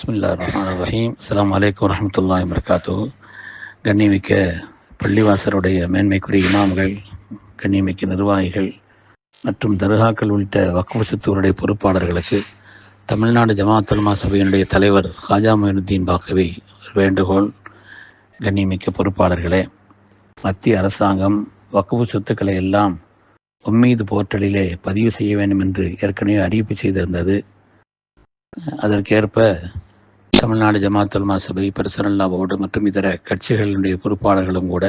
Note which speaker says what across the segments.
Speaker 1: பிஸ்மில்லா ரஹ்மான் ரஹீம் அஸ்லாம் வலைக்கம் வரமத்துல்லா வரகாத்து கண்ணிமிக்க பள்ளிவாசருடைய மேன்மைக்குரிய இமாம்கள் கண்ணிமிக்க நிர்வாகிகள் மற்றும் தர்காக்கள் உள்ளிட்ட வக்குவசத்தூருடைய பொறுப்பாளர்களுக்கு தமிழ்நாடு ஜமாத்தல்மா சபையினுடைய தலைவர் ஹாஜா மொயினுத்தீன் பாக்கவி வேண்டுகோள் கண்ணியமிக்க பொறுப்பாளர்களே மத்திய அரசாங்கம் வக்குவு சொத்துக்களை எல்லாம் உம்மீது போர்ட்டலிலே பதிவு செய்ய வேண்டும் என்று ஏற்கனவே அறிவிப்பு செய்திருந்தது. அதற்கேற்ப தமிழ்நாடு ஜமாத்துல்மா சபை பரிசனல்லா போர்டு மற்றும் இதர கட்சிகளுடைய பொறுப்பாளர்களும் கூட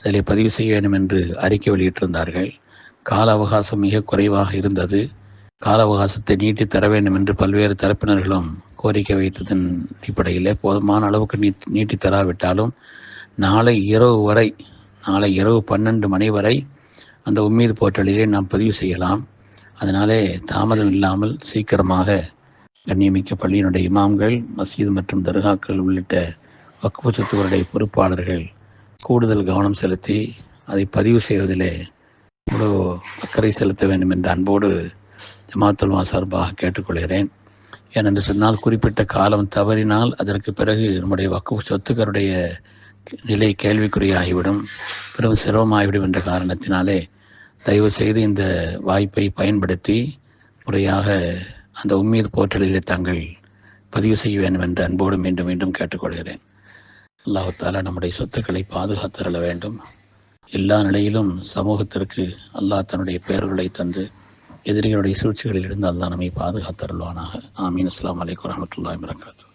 Speaker 1: அதில் பதிவு செய்ய வேண்டும் என்று அறிக்கை வெளியிட்டிருந்தார்கள். கால அவகாசம் மிக குறைவாக இருந்தது. கால அவகாசத்தை நீட்டி தர வேண்டும் என்று பல்வேறு தரப்பினர்களும் கோரிக்கை வைத்ததன் அடிப்படையில் போதுமான அளவுக்கு நீ நீட்டி தராவிட்டாலும் நாளை இரவு வரை நாளை இரவு பன்னெண்டு மணி வரை அந்த உம்மீது போர்ட்டலிலே நாம் பதிவு செய்யலாம். அதனாலே தாமதம் இல்லாமல் சீக்கிரமாக கண்ணியமிக்க பள்ளியினுடைய இமாம்கள் மசீது மற்றும் தர்காக்கள் உள்ளிட்ட வக்குப்பு சொத்துக்களுடைய பொறுப்பாளர்கள் கூடுதல் கவனம் செலுத்தி அதை பதிவு செய்வதிலே முழு அக்கறை செலுத்த வேண்டும் என்ற அன்போடு ஜமாத்துல்மா சார்பாக கேட்டுக்கொள்கிறேன். ஏனென்று சொன்னால் குறிப்பிட்ட காலம் தவறினால் அதற்கு பிறகு நம்முடைய வக்குப்பு சொத்துக்களுடைய நிலை கேள்விக்குறியாகிவிடும் பெரும் சிரமமாகிவிடும் என்ற காரணத்தினாலே தயவு செய்து இந்த வாய்ப்பை பயன்படுத்தி முறையாக அந்த உம்மீது போர்ட்டலிலே தாங்கள் பதிவு செய்ய வேண்டும் என்று அன்போடு மீண்டும் மீண்டும் கேட்டுக்கொள்கிறேன். அல்லாஹாலா நம்முடைய சொத்துக்களை பாதுகாத்தரல வேண்டும். எல்லா நிலையிலும் சமூகத்திற்கு அல்லாஹ் தன்னுடைய பெயர்களை தந்து எதிரிகளுடைய சூழ்ச்சிகளில் இருந்து அல்லாஹ் நம்மை பாதுகாத்தருள்வானாக ஆமீன். அஸ்லாம் வலைக்கம் வரமத்துல்லாய் வரகாத்து